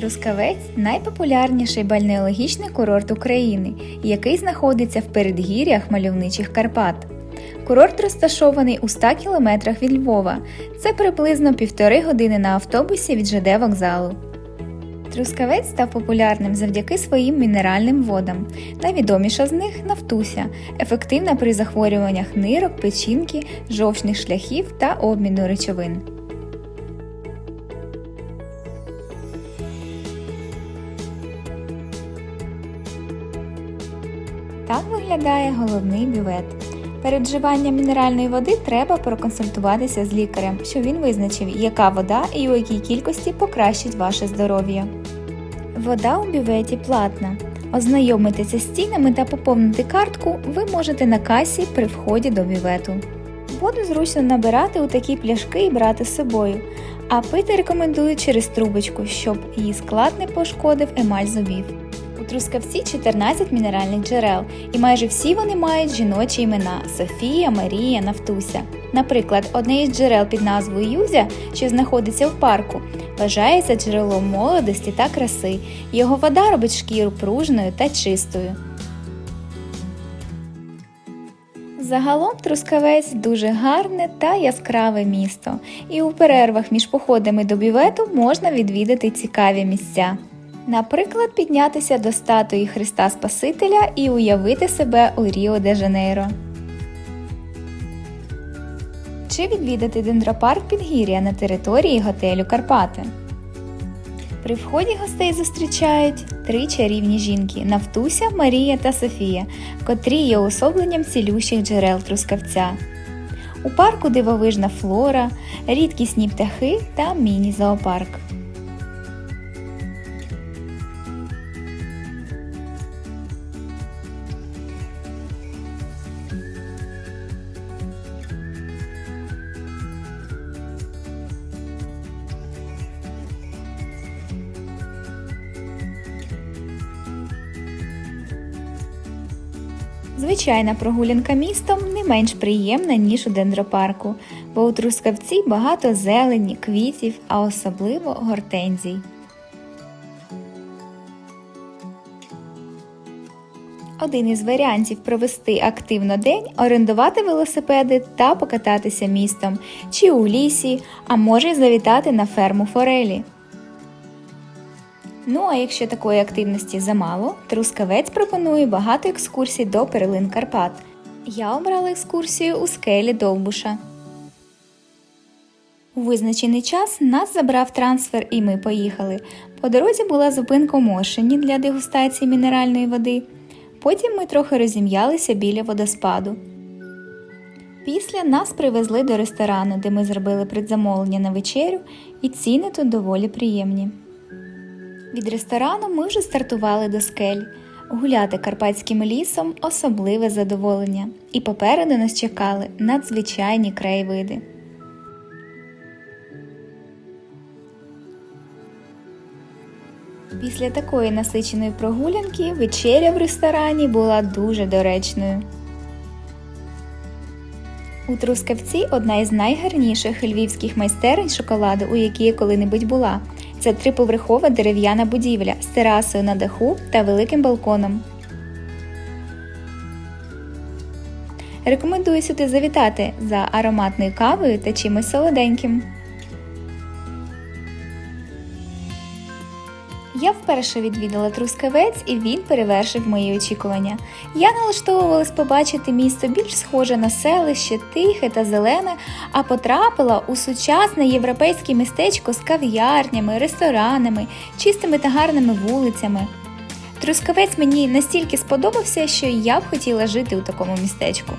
Трускавець найпопулярніший бальнеологічний курорт України, який знаходиться в передгір'ях мальовничих Карпат. Курорт розташований у 100 кілометрах від Львова. Це приблизно півтори години на автобусі від ЖД вокзалу. Трускавець став популярним завдяки своїм мінеральним водам. Найвідоміша з них нафтуся, ефективна при захворюваннях нирок, печінки, жовчних шляхів та обміну речовин. Так виглядає головний бювет. Перед вживанням мінеральної води треба проконсультуватися з лікарем, щоб він визначив, яка вода і у якій кількості покращить ваше здоров'я. Вода у бюветі платна. Ознайомитися з цінами та поповнити картку ви можете на касі при вході до бювету. Воду зручно набирати у такі пляшки і брати з собою, а пити рекомендують через трубочку, щоб її склад не пошкодив емаль зубів. Трускавці 14 мінеральних джерел, і майже всі вони мають жіночі імена Софія, Марія, Нафтуся. Наприклад, одне із джерел під назвою Юзя, що знаходиться в парку, вважається джерелом молодості та краси. Його вода робить шкіру пружною та чистою. Загалом Трускавець дуже гарне та яскраве місто, і у перервах між походами до бювету можна відвідати цікаві місця. Наприклад, піднятися до статуї Христа Спасителя і уявити себе у Ріо де Жанейро. Чи відвідати дендропарк Підгір'я на території готелю Карпати. При вході гостей зустрічають три чарівні жінки Нафтуся, Марія та Софія, котрі є уособленням цілющих джерел трускавця. У парку дивовижна флора, рідкісні птахи та міні-зоопарк. Звичайна прогулянка містом не менш приємна, ніж у дендропарку, бо у Трускавці багато зелені, квітів, а особливо гортензій. Один із варіантів провести активно день орендувати велосипеди та покататися містом чи у лісі, а може й завітати на ферму форелі. Ну а якщо такої активності замало, Трускавець пропонує багато екскурсій до перлин Карпат. Я обрала екскурсію у скелі Довбуша. У визначений час нас забрав трансфер і ми поїхали. По дорозі була зупинка у Мошені для дегустації мінеральної води. Потім ми трохи розім'ялися біля водоспаду. Після нас привезли до ресторану, де ми зробили предзамовлення на вечерю, і ціни тут доволі приємні. Від ресторану ми вже стартували до скель. Гуляти карпатським лісом особливе задоволення, і попереду нас чекали надзвичайні краєвиди. Після такої насиченої прогулянки вечеря в ресторані була дуже доречною. У Трускавці одна із найгарніших львівських майстерень шоколаду, у якій я коли-небудь була. Це триповерхова дерев'яна будівля з терасою на даху та великим балконом. Рекомендую сюди завітати за ароматною кавою та чимось солоденьким. Я вперше відвідала Трускавець і він перевершив мої очікування. Я налаштовувалась побачити місто більш схоже на селище, тихе та зелене, а потрапила у сучасне європейське містечко з кав'ярнями, ресторанами, чистими та гарними вулицями. Трускавець мені настільки сподобався, що я б хотіла жити у такому містечку.